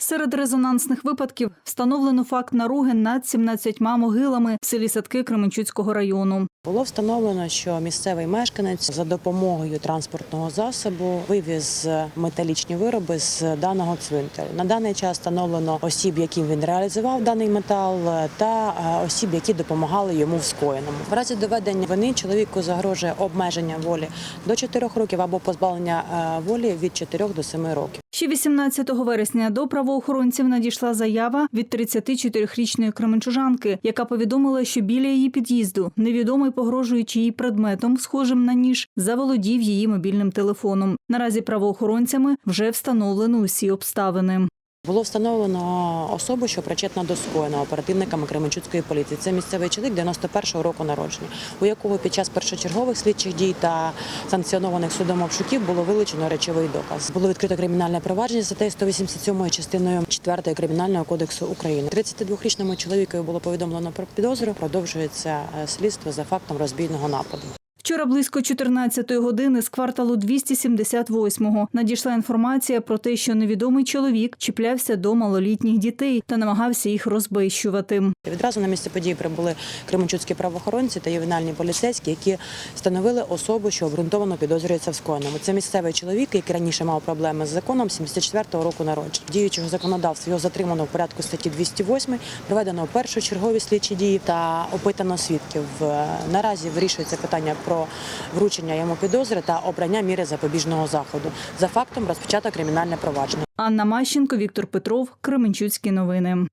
Серед резонансних випадків встановлено факт наруги над 17 могилами в селі Садки Кременчуцького району. Було встановлено, що місцевий мешканець за допомогою транспортного засобу вивіз металічні вироби з даного цвинтаря. На даний час встановлено осіб, яким він реалізував даний метал, та е, осіб, які допомагали йому в скоєному. В разі доведення вини чоловіку загрожує обмеження волі до 4 років або позбавлення е, волі від 4 до 7 років. Ще 18 вересня до правоохоронців надійшла заява від 34-річної кременчужанки, яка повідомила, що біля її під'їзду невідомий, погрожуючи її предметом, схожим на ніж, заволодів її мобільним телефоном. Наразі правоохоронцями вже встановлено усі обставини. Було встановлено особу, що причетна до скоєного оперативниками Кременчуцької поліції. Це місцевий чоловік 91-го року народження, у якого під час першочергових слідчих дій та санкціонованих судом обшуків було вилучено речовий доказ. Було відкрито кримінальне провадження статтею 187 частиною 4 кримінального кодексу України. 32-річному чоловікові було повідомлено про підозру. Продовжується е, слідство за фактом розбійного нападу. Вчора близько 14-ї години з кварталу 278-го надійшла інформація про те, що невідомий чоловік чіплявся до малолітніх дітей та намагався їх розбещувати. Відразу на місце події прибули кременчуцькі правоохоронці та ювенальні поліцейські, які встановили особу, що обґрунтовано підозрюється в скоєному. Це місцевий чоловік, який раніше мав проблеми з законом 74-го року народження. Діючого законодавства його затримано в порядку статті 208, проведено першочергові слідчі дії та опитано свідків. Е, Наразі вирішується питання вручення йому підозри та обрання міри запобіжного заходу. За фактом розпочато кримінальне провадження. Анна Мащенко, Віктор Петров, Кременчуцькі новини.